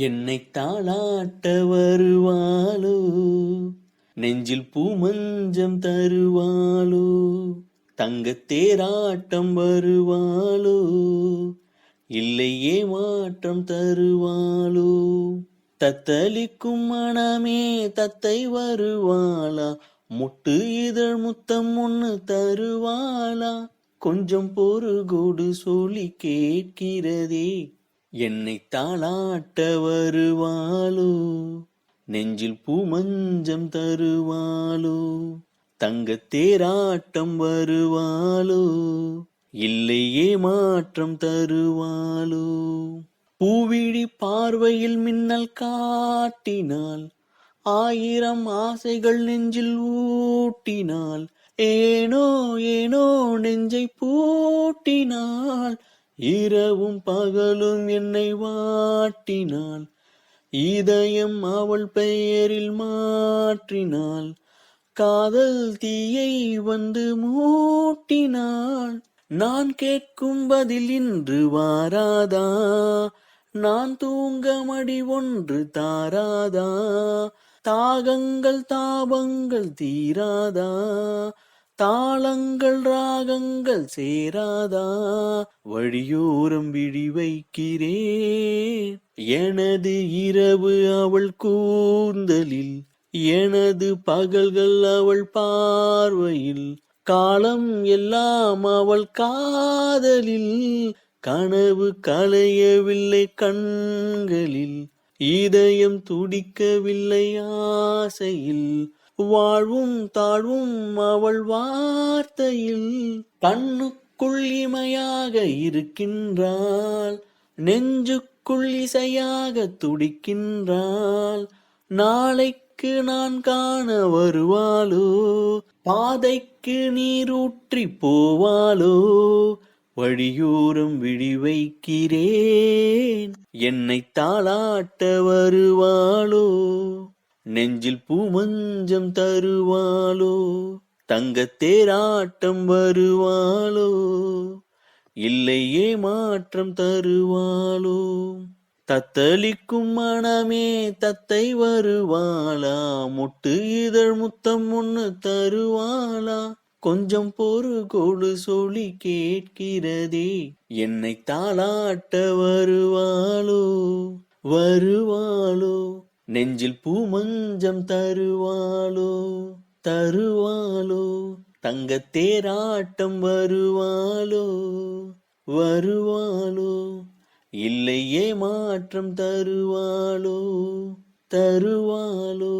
என்னை தாளாட்ட வருவாளோ? நெஞ்சில் பூமஞ்சம் தருவாளோ? தங்கத் தேராட்டம் வருவாளோ? இல்லையே மாற்றம் தருவாளோ? தத்தளிக்கும் மனமே தத்தை வருவாளா? முட்டு இதழ் முத்தம் ஒன்று தருவாளா? கொஞ்சம் பொறுகோடு சொல்லி கேட்கிறதே என்னை தாளாட்ட வருவாளோ? நெஞ்சில் பூமஞ்சம் தருவாளோ? தங்க தேராட்டம் வருவாளோ? இல்லையே மாற்றம் தருவாளோ? பூவிழி பார்வையில் மின்னல் காட்டினால் ஆயிரம் ஆசைகள் நெஞ்சில் ஊட்டினால் ஏனோ ஏனோ நெஞ்சை பூட்டினால் இரவும் பகலும் என்னை வாட்டினாள். இதயம் அவள் பெயரில் மாற்றினாள். காதல் தீயை வந்து மூட்டினாள். நான் கேட்கும் பதில் இன்று வாராதா? நான் தூங்க மடி ஒன்று தாராதா? தாகங்கள் தாபங்கள் தீராதா? தாளங்கள் ராகங்கள் சேராதா? வழியோரம் விழி வைக்கிறேன் எனது இரவு அவள் கூந்தலில் எனது பகல்கள் அவள் பார்வையில் காலம் எல்லாம் அவள் காதலில் கனவு கலையவில்லை கண்களில் இதயம் துடிக்கவில்லை ஆசையில் வாழ்வும் தாழ்வும் அவள் வார்த்தையில் கண்ணுக்குள் இமையாக இருக்கின்றாள் நெஞ்சுக்குள் இசையாக துடிக்கின்றாள். நாளைக்கு நான் காண வருவாளோ? பாதைக்கு நீரூற்றி போவாளோ? வழியோரம் விழி வைக்கிறேன் என்னை தாளாட்ட வருவாளோ? நெஞ்சில் பூமஞ்சம் தருவாளோ? தங்கத் தேராட்டம் வருவாளோ? இல்லையே மாற்றம் தருவாளோ? தத்தளிக்கும் மனமே தத்தை வருவாளா? முட்டு இதழ் முத்தம் ஒண்ணு தருவாளா? கொஞ்சம் பொறு கொடு சொல்லி கேட்கிறதே. என்னை தாளாட்ட வருவாளோ? வருவாளோ? நெஞ்சில் பூமஞ்சம் தருவாளோ தருவாளோ தங்க தேராட்டம் வருவாளோ வருவாளோ இல்லையே மாற்றம் தருவாளோ தருவாளோ.